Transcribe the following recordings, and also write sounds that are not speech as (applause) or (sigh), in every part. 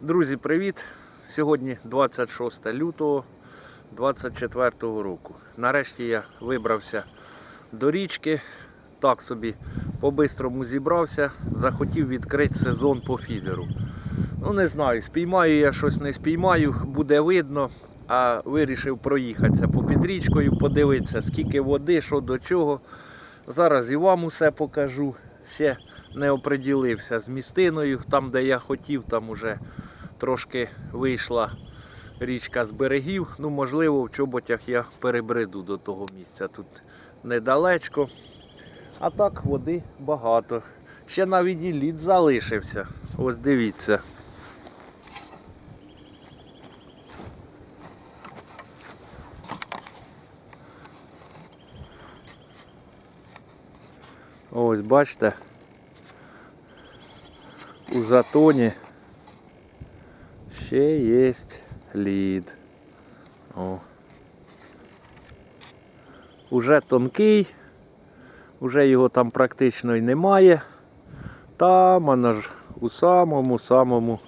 Друзі, привіт! Сьогодні 26 лютого 24 року. Нарешті я вибрався до річки. Так собі по-бистрому зібрався, захотів відкрити сезон по фідеру. Ну не знаю, спіймаю я щось не спіймаю, буде видно. А вирішив проїхатися попід річкою, подивитися, скільки води, що до чого. Зараз і вам усе покажу. Ще не оприділився з містиною, там де я хотів, там уже трошки вийшла річка з берегів. Ну, можливо, в чоботях я перебриду до того місця. Тут недалечко. А так води багато. Ще навіть і лід залишився. Ось дивіться. Ось бачите. У затоні ще є лід. О. Уже тонкий, уже його там практично й немає. Там вона ж у самому самому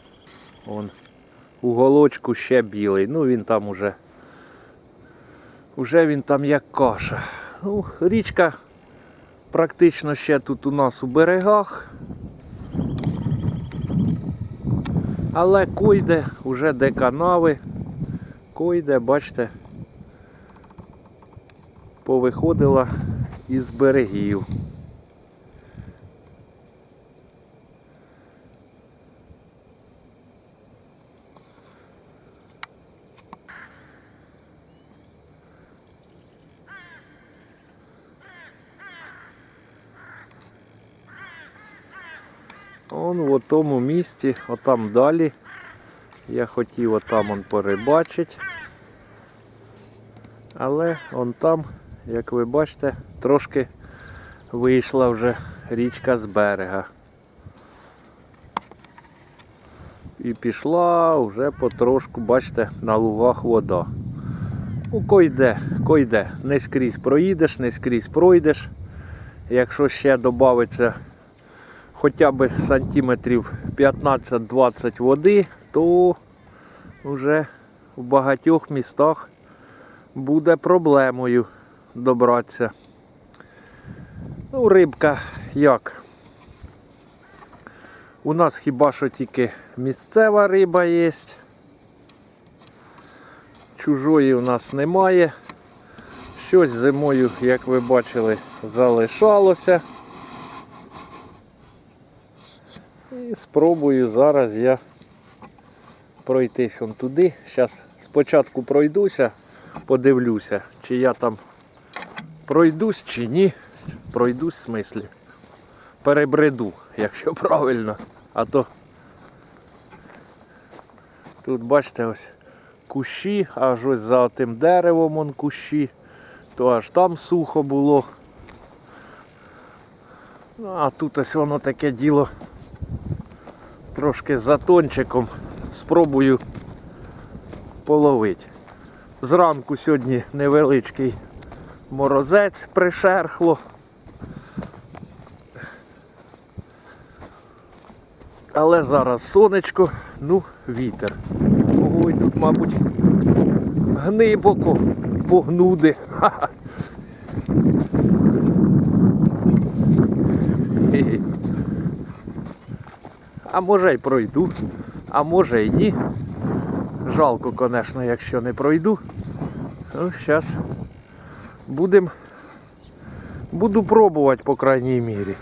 он, уголочку ще білий. Ну він там уже. Уже він там як каша. Ну, річка практично ще тут у нас у берегах. Але койде вже де канави, койде, бачите, повиходила із берегів. Он в тому місці, отам далі. Я хотів отам он перебачити. Але он там, як ви бачите, трошки вийшла вже річка з берега. І пішла вже потрошку, бачите, на лугах вода. Ну, койде, койде. Не скрізь проїдеш, не скрізь пройдеш. Якщо ще додається хоча б сантиметрів 15-20 води, то вже в багатьох містах буде проблемою добратися. Ну, рибка як? У нас хіба що тільки місцева риба є. Чужої у нас немає. Щось зимою, як ви бачили, залишалося. І спробую зараз я пройтись он туди. Зараз спочатку пройдуся, подивлюся, чи я там пройдусь чи ні. Пройдусь в смислі. Перебреду, якщо правильно. А то тут бачите ось кущі, аж ось за тим деревом он кущі, то аж там сухо було. Ну, а тут ось воно таке діло трошки затончиком спробую половити. Зранку сьогодні невеличкий морозець пришерхло. Але зараз сонечко, ну, вітер. Ой, тут, мабуть, глибоко погнуди. Ха-ха. А може й пройду, а може й ні. Жалко, звісно, якщо не пройду. Ну, зараз будем, буду пробувати, по крайній мірі.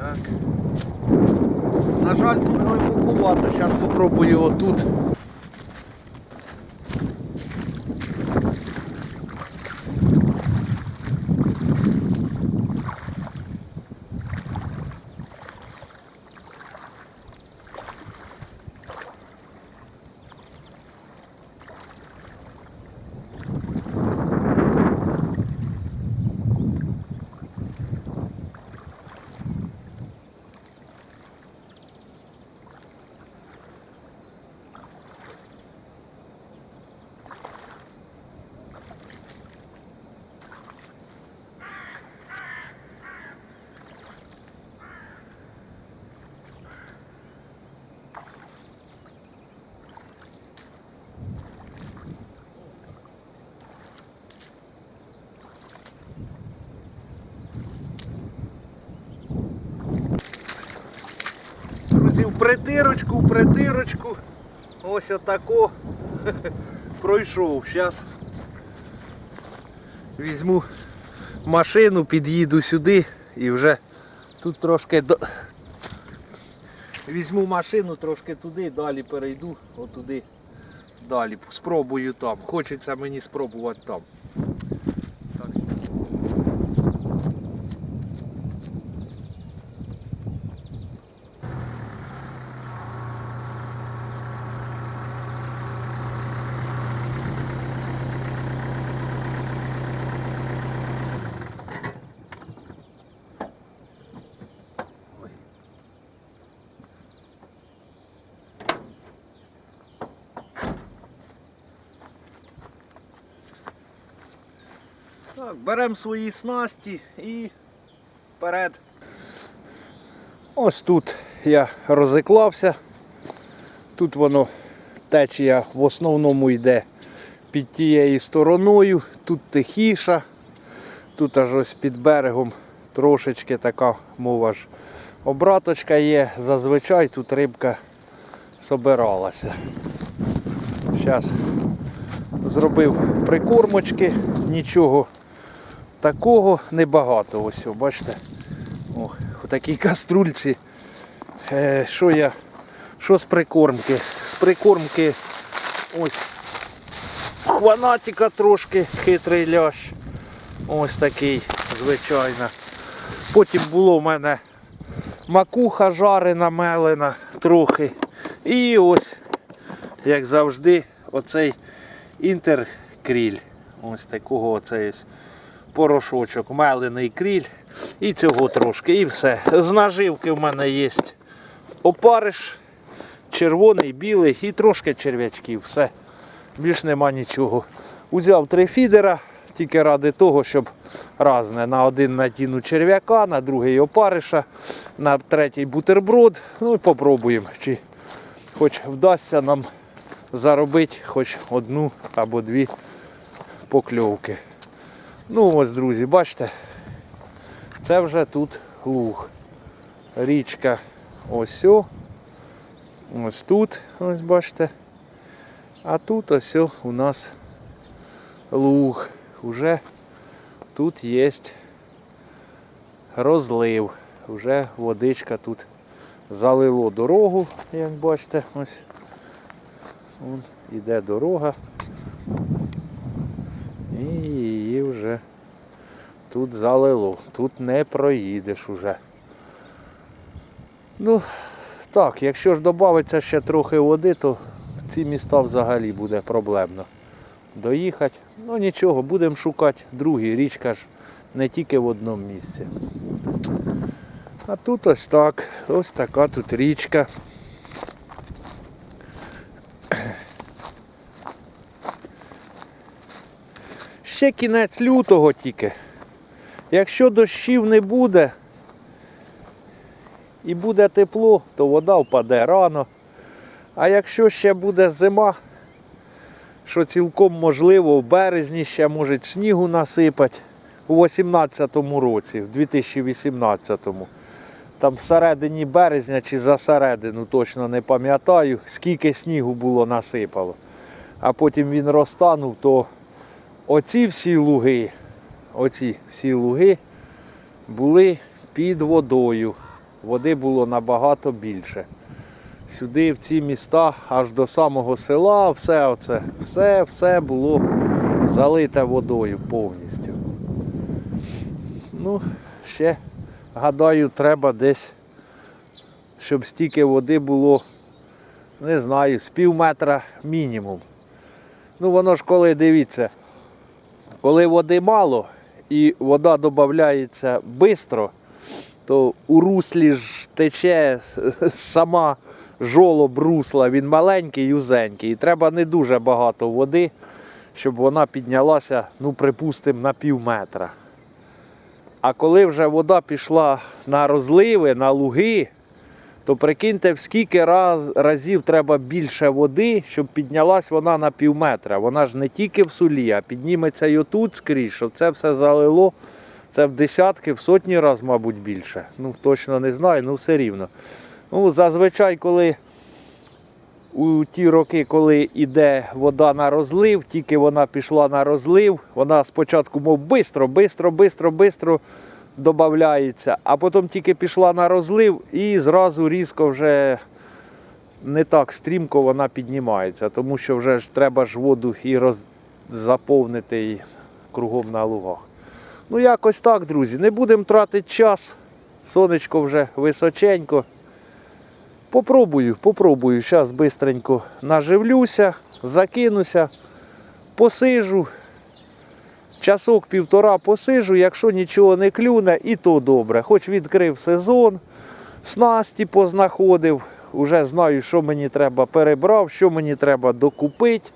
Так. На жаль, тут глибокувато. Зараз спробую отут. в притирочку, притирочку. Ось отако (laughs) пройшов. Зараз візьму машину, під'їду сюди і вже тут трошки до... візьму машину трошки туди, далі перейду, отуди далі. Спробую там. Хочеться мені спробувати там. Так, беремо свої снасті і вперед. Ось тут я розіклався. Тут воно течія в основному йде під тією стороною, тут тихіша, тут аж ось під берегом трошечки така, мова ж, обраточка є. Зазвичай тут рибка собиралася. Зараз зробив прикормочки, нічого такого небагато. Ось, бачите. О, у такій каструльці. Е, що я. Що з прикормки? З прикормки ось хванатика трошки, хитрий лящ. Ось такий, звичайно. Потім було в мене макуха жарена, мелена трохи. І ось, як завжди, оцей інтеркріль. Ось такого оцей ось порошочок, мелений кріль. І цього трошки. І все. З наживки в мене є опариш, червоний, білий і трошки черв'ячків. Все. Більш нема нічого. Узяв три фідера, тільки ради того, щоб разне на один натіну черв'яка, на другий опариша, на третій бутерброд. Ну і попробуємо, чи хоч вдасться нам заробити хоч одну або дві покльовки. Ну ось, друзі, бачите, це вже тут луг. Річка ось. Ось тут, ось бачите. А тут ось у нас луг. Уже тут є розлив. Уже водичка тут залило дорогу, як бачите, ось. Вон іде дорога. І її вже тут залило. Тут не проїдеш уже. Ну, так, якщо ж додається ще трохи води, то в ці міста взагалі буде проблемно доїхати. Ну нічого, будемо шукати другі. Річка ж не тільки в одному місці. А тут ось так, ось така тут річка. Ще кінець лютого тільки. Якщо дощів не буде і буде тепло, то вода впаде рано. А якщо ще буде зима, що цілком можливо в березні ще може снігу насипати у 18-му році, в 2018-му. Там всередині березня чи за середину, точно не пам'ятаю, скільки снігу було насипало. А потім він розтанув, то оці всі луги, оці всі луги були під водою. Води було набагато більше. Сюди, в ці міста, аж до самого села, все оце, все, все було залите водою повністю. Ну, ще, гадаю, треба десь, щоб стільки води було, не знаю, з пів метра мінімум. Ну воно ж коли дивіться, коли води мало і вода додається швидко, то у руслі ж тече сама жолоб русла, він маленький і узенький. І треба не дуже багато води, щоб вона піднялася, ну, припустимо, на пів метра. А коли вже вода пішла на розливи, на луги, то прикиньте, в скільки раз, разів треба більше води, щоб піднялась вона на пів метра. Вона ж не тільки в сулі, а підніметься й отут скрізь, щоб це все залило. Це в десятки, в сотні разів, мабуть, більше. Ну, точно не знаю, ну все рівно. Ну, зазвичай, коли у ті роки, коли йде вода на розлив, тільки вона пішла на розлив, вона спочатку, мов бистро, бистро, бистро, бистро додається, а потім тільки пішла на розлив і зразу різко вже не так стрімко вона піднімається, тому що вже ж треба ж воду і роз... заповнити і кругом на лугах. Ну, якось так, друзі. Не будемо тратити час. Сонечко вже височенько. Попробую, попробую. Зараз швидко наживлюся, закинуся, посижу. Часок півтора посижу, якщо нічого не клюне, і то добре. Хоч відкрив сезон, снасті познаходив, вже знаю, що мені треба перебрав, що мені треба докупити,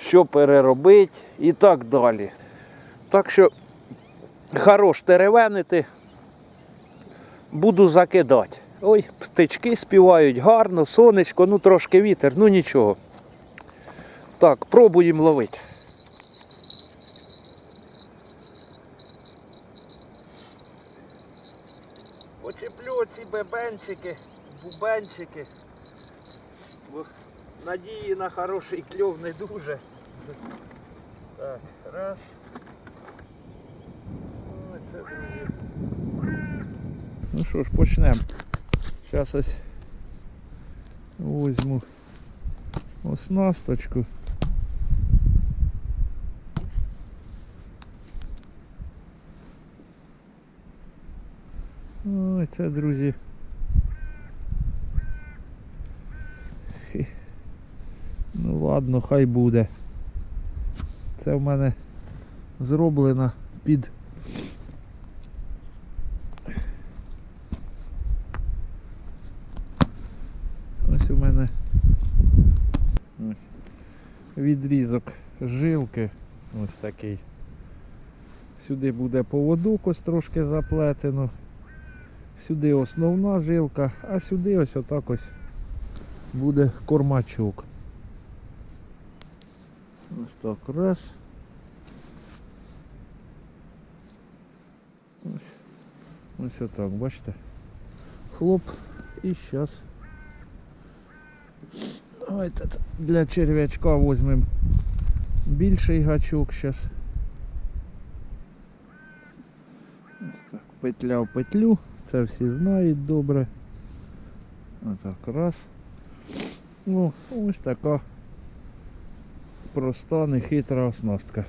що переробити і так далі. Так що хорош теревенити, буду закидати. Ой, птички співають гарно, сонечко, ну трошки вітер, ну нічого. Так, пробуємо ловити. Почеплю ці бебенчики, бубенчики. Бо надії на хороший кльов не дуже. Так, раз. Ой, це друзі. Ну що ж, почнемо. Зараз ось візьму оснасточку. Ой, це, друзі. Хі. Ну ладно, хай буде. Це в мене зроблено під Ось у мене відрізок жилки. Ось такий. Сюди буде поводок ось трошки заплетено. Сюди основна жилка, а сюди ось отак ось буде кормачок. Ось так, раз. Ось, ось отак, бачите? Хлоп. І зараз. Давайте для черв'ячка візьмемо більший гачок зараз. Ось так, петля в петлю. Це всі знають добре. Отак, раз. Ну, ось така проста, нехитра оснастка.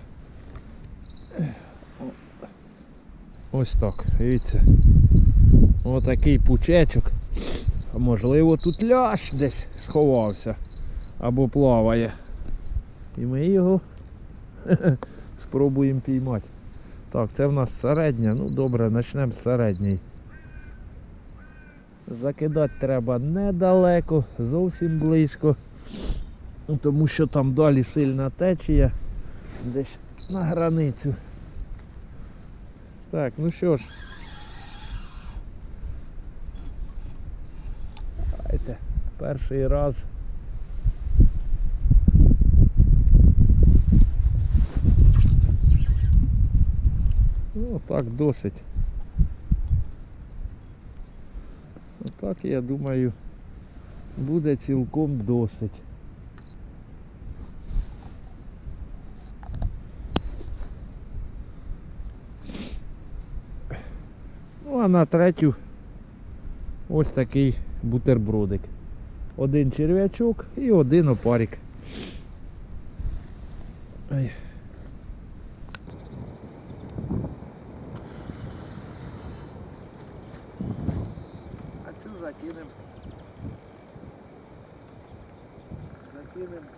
Ось так, дивіться. Отакий пучечок. Можливо тут ляш десь сховався або плаває. І ми його (laughs) спробуємо піймати. Так, це в нас середня, ну добре, почнемо з середньої. Закидати треба недалеко, зовсім близько. Тому що там далі сильна течія. Десь на границю. Так, ну що ж. Давайте. Перший раз. Ну, так досить. Отак, я думаю, буде цілком досить. Ну, а на третю ось такий бутербродик. Один черв'ячок і один опарик. Ай.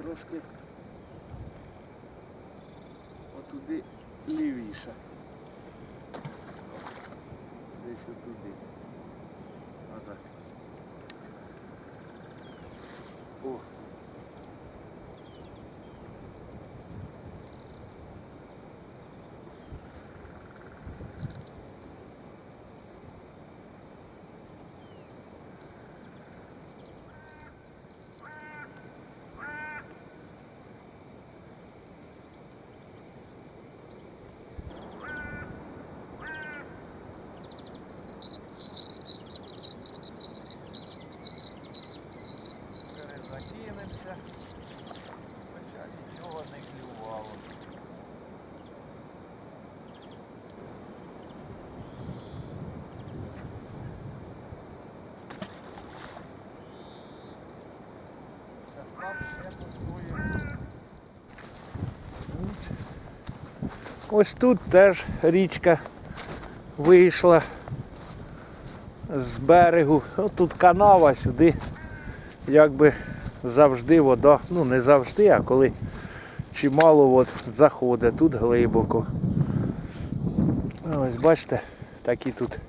Трошки отуди лівіше. Десь отуди. Отак. О. Ось тут теж річка вийшла з берегу. Ось тут канава сюди. Якби завжди вода, ну не завжди, а коли чимало вод заходить, тут глибоко. Ось бачите, такі тут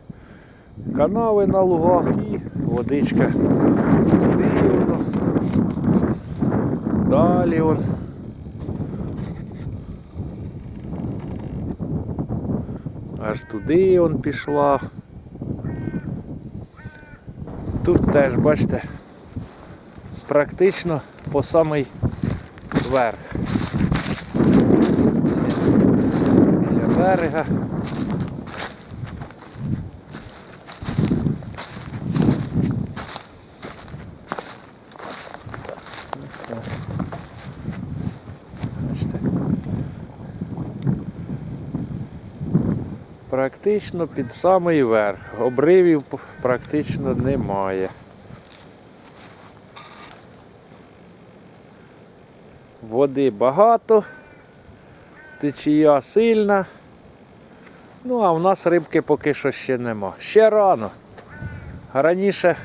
канави на лугах і водичка. Далі он. Аж туди он пішла. Тут теж, бачите, практично по самий верх. Біля берега. Бачите. Практично під самий верх. Обривів практично немає. Води багато, течія сильна. Ну, а в нас рибки поки що ще нема. Ще рано. Раніше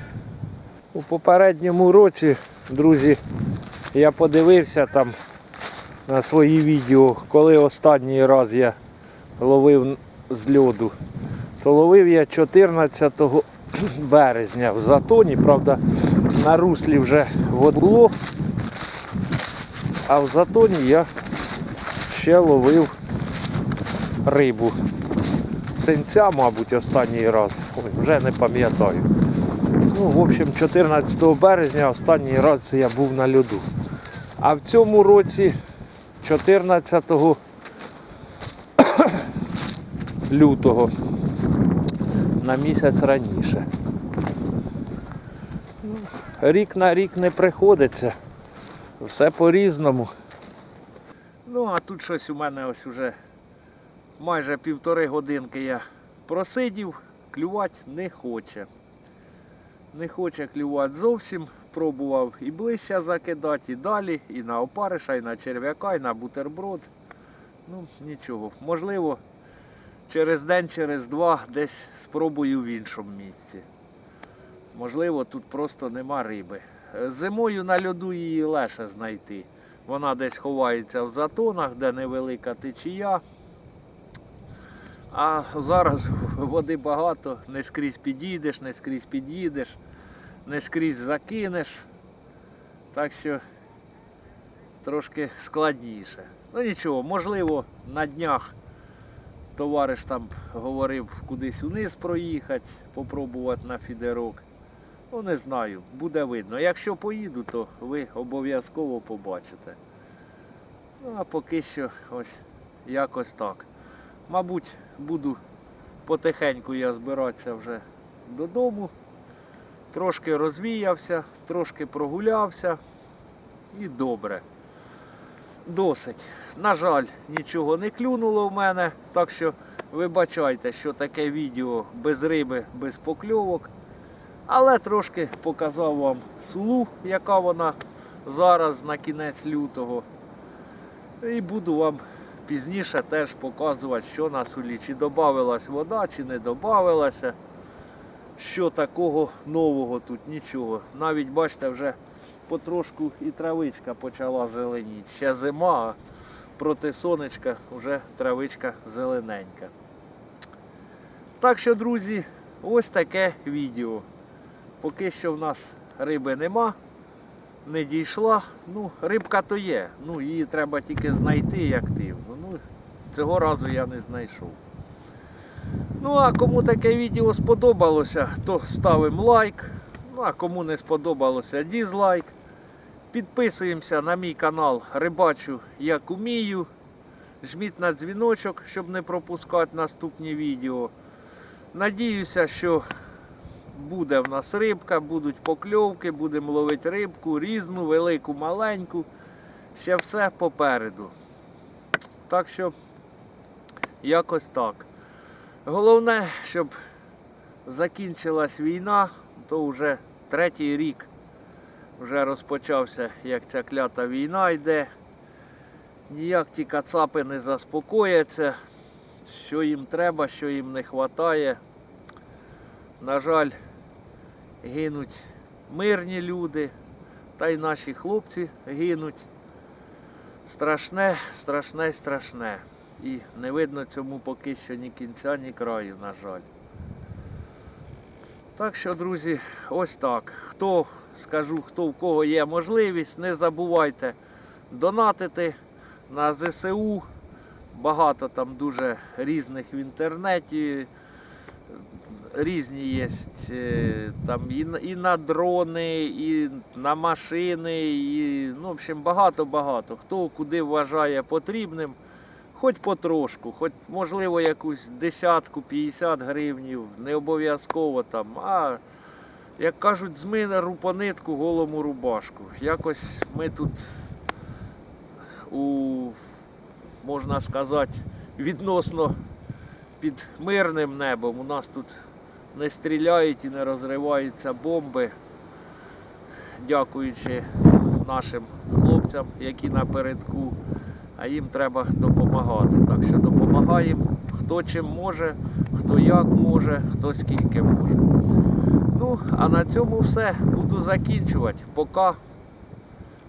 у попередньому році, друзі, я подивився там на свої відео, коли останній раз я ловив з льоду, то ловив я 14 (clears throat) березня в затоні, правда, на руслі вже води було, а в затоні я ще ловив рибу. Синця, мабуть, останній раз. Ой, вже не пам'ятаю. Ну, в общем, 14 березня останній раз я був на льоду. А в цьому році 14 лютого на місяць раніше. Рік на рік не приходиться. Все по-різному. Ну, а тут щось у мене ось уже майже півтори годинки я просидів, клювати не хоче. Не хоче клювати зовсім. Пробував і ближче закидати, і далі, і на опариша, і на черв'яка, і на бутерброд. Ну, нічого. Можливо, через день, через два десь спробую в іншому місці. Можливо, тут просто нема риби. Зимою на льоду її легше знайти. Вона десь ховається в затонах, де невелика течія. А зараз (laughs) води багато, не скрізь підійдеш, не скрізь під'їдеш, не скрізь закинеш. Так що трошки складніше. Ну нічого, можливо, на днях товариш там говорив кудись униз проїхати, попробувати на фідерок. Ну не знаю, буде видно. Якщо поїду, то ви обов'язково побачите. Ну а поки що ось якось так. Мабуть, буду потихеньку я збиратися вже додому. Трошки розвіявся, трошки прогулявся і добре. Досить. На жаль, нічого не клюнуло в мене, так що вибачайте, що таке відео без риби, без покльовок. Але трошки показав вам сулу, яка вона зараз на кінець лютого. І буду вам пізніше теж показувати, що на сулі. Чи додавалась вода, чи не додавалася. Що такого нового тут, нічого. Навіть бачите, вже потрошку і травичка почала зеленіти. Ще зима, а проти сонечка вже травичка зелененька. Так що, друзі, ось таке відео. Поки що в нас риби нема, не дійшла. Ну, рибка то є. Ну, її треба тільки знайти активно. Ну, цього разу я не знайшов. Ну, а кому таке відео сподобалося, то ставимо лайк. Ну, а кому не сподобалося, дізлайк. Підписуємося на мій канал Рибачу як умію. Жміть на дзвіночок, щоб не пропускати наступні відео. Надіюся, що буде в нас рибка, будуть покльовки, будемо ловити рибку, різну, велику, маленьку. Ще все попереду. Так що, якось так. Головне, щоб закінчилась війна, то вже третій рік вже розпочався, як ця клята війна йде. ніяк ті кацапи не заспокояться, що їм треба, що їм не вистачає. На жаль, гинуть мирні люди, та й наші хлопці гинуть. Страшне, страшне, страшне. І не видно цьому поки що ні кінця, ні краю, на жаль. Так що, друзі, ось так. Хто, скажу, хто в кого є можливість, не забувайте донатити на ЗСУ. Багато там дуже різних в інтернеті. Різні є там і, і на дрони, і на машини, і ну, в общем, багато-багато. Хто куди вважає потрібним, хоч потрошку, хоч можливо якусь десятку, 50 гривнів, не обов'язково там, а як кажуть, з минеру голому рубашку. Якось ми тут у, можна сказати, відносно під мирним небом. У нас тут не стріляють і не розриваються бомби, дякуючи нашим хлопцям, які напередку, а їм треба допомагати. Так що допомагаємо, хто чим може, хто як може, хто скільки може. Ну, а на цьому все. Буду закінчувати. Пока.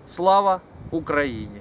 Слава Україні!